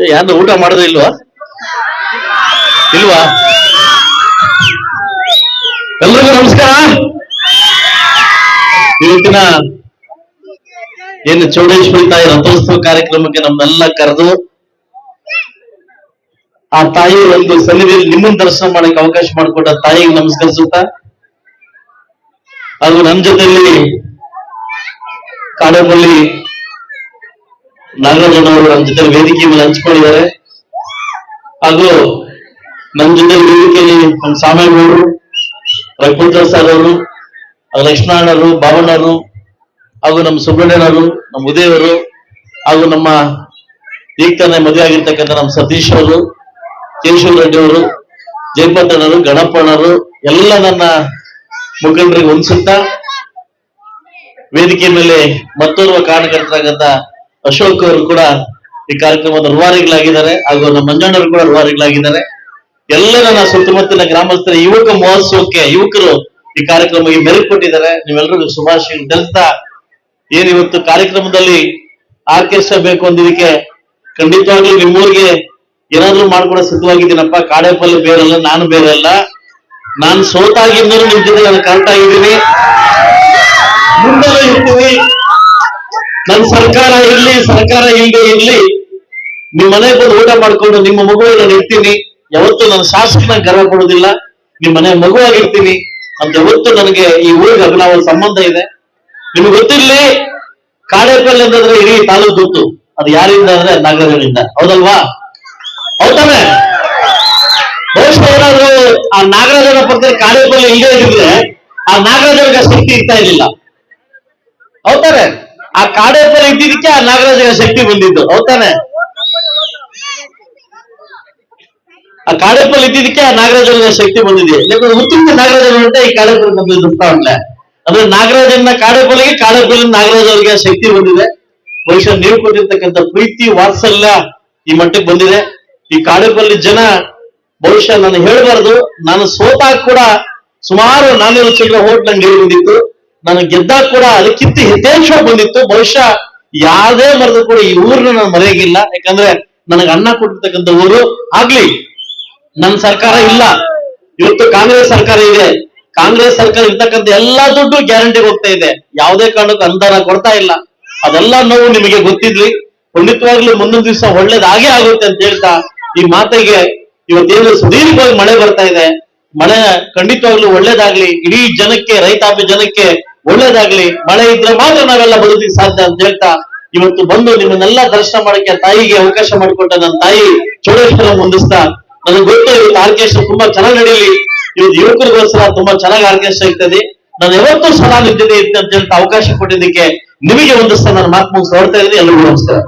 ಯಾರು ಊಟ ಮಾಡೋದು ಇಲ್ವಾ? ಇಲ್ವಾ? ಎಲ್ರಿಗೂ ನಮಸ್ಕಾರ. ಇವತ್ತಿನ ಏನು ಚೌಡೇಶ್ವರಿ ತಾಯಿ ರಥೋತ್ಸವ ಕಾರ್ಯಕ್ರಮಕ್ಕೆ ನಮ್ಮನ್ನೆಲ್ಲ ಕರೆದು ಆ ತಾಯಿ ಒಂದು ಸನ್ನಿಧಿಯಲ್ಲಿ ನಿಮ್ಮನ್ನು ದರ್ಶನ ಮಾಡಕ್ಕೆ ಅವಕಾಶ ಮಾಡಿಕೊಟ್ಟ ತಾಯಿಗೆ ನಮಸ್ಕರಿಸುತ್ತಾ, ಹಾಗೂ ನಮ್ಮ ಜೊತೆಯಲ್ಲಿ ಕಾಡಪಲ್ಲಿ ನಾಗರಾಜನವರು ನಮ್ಮ ಜೊತೆ ವೇದಿಕೆ ಮೇಲೆ ಹಂಚ್ಕೊಂಡಿದ್ದಾರೆ. ಹಾಗೂ ನಮ್ಮ ಜೊತೆ ವೇದಿಕೆಯಲ್ಲಿ ನಮ್ಮ ಸಾಮೇಗೌಡರು ರಘುಪುತ್ರ ಸರ್ ಅವರು ಲಕ್ಷ್ಮಣರು ಬಾಬಣ್ಣರು ಹಾಗೂ ನಮ್ಮ ಸುಬ್ರಹ್ಮಣ್ಯನವರು, ನಮ್ಮ ಉದಯವರು, ಹಾಗೂ ನಮ್ಮ ಈಗ ಮದುವೆ ಆಗಿರ್ತಕ್ಕಂಥ ನಮ್ಮ ಸತೀಶ್ ಅವರು, ಕೇಶವ ರೆಡ್ಡಿ ಅವರು ಜಯಪಟ್ಟಣರು ಗಣಪಣ್ಣರು ಎಲ್ಲ ನನ್ನ ಮುಖಂಡರಿಗೆ ಹೊಂದಿಸುತ್ತಾ ವೇದಿಕೆ ಮೇಲೆ ಮತ್ತೋರ್ವ ಕಾರಣಕರ್ತರಾಗಂತ ಅಶೋಕ್ ಅವರು ಕೂಡ ಈ ಕಾರ್ಯಕ್ರಮದ ರುವಾರಿಗಳಾಗಿದ್ದಾರೆ ಹಾಗೂ ನಮ್ಮ ಮಂಜಣ್ಣವರು ಕೂಡ ರುವಾರಿಗಳಾಗಿದ್ದಾರೆ. ಎಲ್ಲ ನನ್ನ ಸುತ್ತಮುತ್ತಲಿನ ಗ್ರಾಮಸ್ಥರ ಯುವಕ ಮಹೋತ್ಸವಕ್ಕೆ ಯುವಕರು ಈ ಕಾರ್ಯಕ್ರಮಕ್ಕೆ ಮೆರುಗು ಕೊಟ್ಟಿದ್ದಾರೆ. ನೀವೆಲ್ಲರಿಗೂ ಶುಭಾಶಯ ತಿಳಿಸ್ತಾ ಏನಿವತ್ತು ಕಾರ್ಯಕ್ರಮದಲ್ಲಿ ಆರ್ಕೆಸ್ಟ್ರಾ ಬೇಕು ಅಂದಿದ್ದಕ್ಕೆ ಖಂಡಿತವಾಗ್ಲೂ ನಿಮ್ಮೂರಿಗೆ ಏನಾದ್ರೂ ಮಾಡ್ಕೊಡೋ ಸಿದ್ಧವಾಗಿದ್ದೀನಪ್ಪ. ಕಾಡೇಪಲ್ಲಿ ಬೇರೆಲ್ಲ, ನಾನು ಬೇರೆ ಅಲ್ಲ ನಾನು ಸೋತಾಗಿದ್ದರೂ ನಿಮ್ ಜೊತೆ ನಾನು ಕರೆಕ್ಟ್ ಆಗಿದ್ದೀನಿ. ಮುಂದೆ ಇರ್ತೀವಿ. ನನ್ನ ಸರ್ಕಾರ ಇರ್ಲಿ, ಸರ್ಕಾರ ಇಲ್ಲದೆ ಇರ್ಲಿ, ನಿಮ್ ಮನೆ ಬಂದು ಊಟ ಮಾಡ್ಕೊಂಡು ನಿಮ್ಮ ಮಗುವಿಗೆ ನಾನು ಇರ್ತೀನಿ ಯಾವತ್ತೂ ನನ್ನ ಶಾಸಕನ ಗರ್ವ ಕೊಡೋದಿಲ್ಲ, ನಿಮ್ ಮನೆ ಮಗುವಾಗಿರ್ತೀನಿ ಅಂತ ಯಾವತ್ತೂ ನನಗೆ ಈ ಊರಿಗೆ ಅಭಿನವ ಸಂಬಂಧ ಇದೆ. ನಿಮ್ಗೆ ಗೊತ್ತಿರ್ಲಿ, ಕಾಡೇಪಲ್ಲಿ ಅಂತಂದ್ರೆ ಇಡೀ ತಾಲೂಕು ಗೊತ್ತು. ಅದು ಯಾರಿಂದ ಅಂದ್ರೆ ನಾಗರಗಳಿಂದ ಹೌದಲ್ವಾ? ಹೌದಾನೆ ಬಹುಶಃ ಏನಾದ್ರು ಆ ನಾಗರಾಜನ ಪಕ್ಕದಲ್ಲಿ ಕಾಡೇಪಲ್ಲಿ ಇಲ್ಲದೆ ಇದ್ರೆ ಆ ನಾಗರಾಜನಿಗೆ ಶಕ್ತಿ ಇರ್ತಾ ಇರ್ಲಿಲ್ಲ. ಹೌದಾನೆ ಆ ಕಾಡೇಪಲ್ಲಿ ಇದ್ದಿದ್ದಕ್ಕೆ ಆ ನಾಗರಾಜನ ಶಕ್ತಿ ಬಂದಿದ್ದು ಹೌದಾನೆ ಆ ಕಾಡೇಪಲ್ಲಿ ಇದ್ದಿದ್ದಕ್ಕೆ ಆ ನಾಗರಾಜನ ಶಕ್ತಿ ಬಂದಿದೆ. ಯಾಕಂದ್ರೆ ಉತ್ತಮ ನಾಗರಾಜನ ಅಂತ ಈ ಕಾಡೇಪಲ್ಲಿ ಬಂದಿದ್ದು ಉಂಟೆ ಅಂದ್ರೆ ನಾಗರಾಜನ ಕಾಡೇಪಲ್ಲಿಗೆ ಕಾಡೇಪಲ್ಲಿ ನಾಗರಾಜ ಅವರಿಗೆ ಶಕ್ತಿ ಬಂದಿದೆ. ಬಹುಶಃ ನೀವು ಕೊಟ್ಟಿರ್ತಕ್ಕಂಥ ಪ್ರೀತಿ, ವಾತ್ಸಲ್ಯ ಈ ಮಟ್ಟಕ್ಕೆ ಬಂದಿದೆ. ಈ ಕಾಡೇಪಲ್ಲಿ ಜನ ಬಹುಶಃ ನಾನು ಹೇಳಬಾರ್ದು, ನಾನು ಸೋತಾಗ ಕೂಡ ಸುಮಾರು ನಾನ್ನೂರು ಚಿಲ್ಲರೆ ಹೋಟ್ ನಂಗೆ ಹೇಳಿ ಬಂದಿತ್ತು ನಾನು ಗೆದ್ದಾಗ ಕೂಡ ಅದಕ್ಕಿಂತ ಹೆಚ್ಚು ಬಂದಿತ್ತು. ಬಹುಶಃ ಯಾವುದೇ ಮರದ ಕೂಡ ಈ ಊರನ್ನ ನಾನು ಮರೆಯಾಗಿಲ್ಲ ಯಾಕಂದ್ರೆ ನನಗೆ ಅನ್ನ ಕೊಟ್ಟಿರ್ತಕ್ಕಂಥ ಊರು ಆಗ್ಲಿ. ನನ್ನ ಸರ್ಕಾರ ಇಲ್ಲ. ಇವತ್ತು ಕಾಂಗ್ರೆಸ್ ಸರ್ಕಾರ ಇದೆ. ಕಾಂಗ್ರೆಸ್ ಸರ್ಕಾರ ಇರ್ತಕ್ಕಂಥ ಎಲ್ಲಾ ದುಡ್ಡು ಗ್ಯಾರಂಟಿಗೆ ಹೋಗ್ತಾ ಇದೆ. ಯಾವುದೇ ಕಾರಣಕ್ಕೂ ಅನುದಾನ ಕೊಡ್ತಾ ಇಲ್ಲ. ಅದೆಲ್ಲ ನೋವು ನಿಮಗೆ ಗೊತ್ತಿದ್ರಿ. ಖಂಡಿತವಾಗ್ಲೂ ಮುಂದಿನ ದಿವಸ ಒಳ್ಳೇದಾಗೇ ಆಗುತ್ತೆ ಅಂತ ಹೇಳ್ತಾ ಈ ಮಾತಿಗೆ ಇವತ್ತೇನು ಸುದೀರ್ಘವಾಗಿ ಮಳೆ ಬರ್ತಾ ಇದೆ. ಮಳೆ ಖಂಡಿತವಾಗ್ಲೂ ಒಳ್ಳೇದಾಗ್ಲಿ. ಇಡೀ ಜನಕ್ಕೆ, ರೈತಾಪಿ ಜನಕ್ಕೆ ಒಳ್ಳೇದಾಗ್ಲಿ, ಮಳೆ ಇದ್ರೆ ಮಾತ್ರ ನಾವೆಲ್ಲ ಬದುಕಿ ಸಾಧ್ಯ ಅಂತ ಹೇಳ್ತಾ ಇವತ್ತು ಬಂದು ನಿಮ್ಮನ್ನೆಲ್ಲ ದರ್ಶನ ಮಾಡಕ್ಕೆ ತಾಯಿಗೆ ಅವಕಾಶ ಮಾಡಿಕೊಟ್ಟ ನನ್ನ ತಾಯಿ ಚೌಡೇಶ್ವರ ಮುಂದಿಸ್ತಾ. ನನಗೆ ಗೊತ್ತು, ಇವತ್ತು ಆರ್ಕೆಸ್ಟ್ರಾ ತುಂಬಾ ಚೆನ್ನಾಗಿ ನಡೀಲಿ. ಇವತ್ತು ಯುವಕರಿಗೋಸ್ಕರ ತುಂಬಾ ಚೆನ್ನಾಗಿ ಆರ್ಕೆಸ್ಟ್ರಾ ಇರ್ತದೆ. ನಾನು ಯಾವತ್ತೂ ಸದಾ ನಿಂತಿದೆ ಅಂತ ಹೇಳ್ತಾ ಅವಕಾಶ ಕೊಟ್ಟಿದ್ದಕ್ಕೆ ನಿಮಗೆ ಒಂದಿಸ್ತಾ ನನ್ನ ಮಾತು ಮುಗಿಸ್ ಹೊಡ್ತಾ ಇದ್ದೀನಿ. ಎಲ್ಲರಿಗೂ ನಮಸ್ಕಾರ.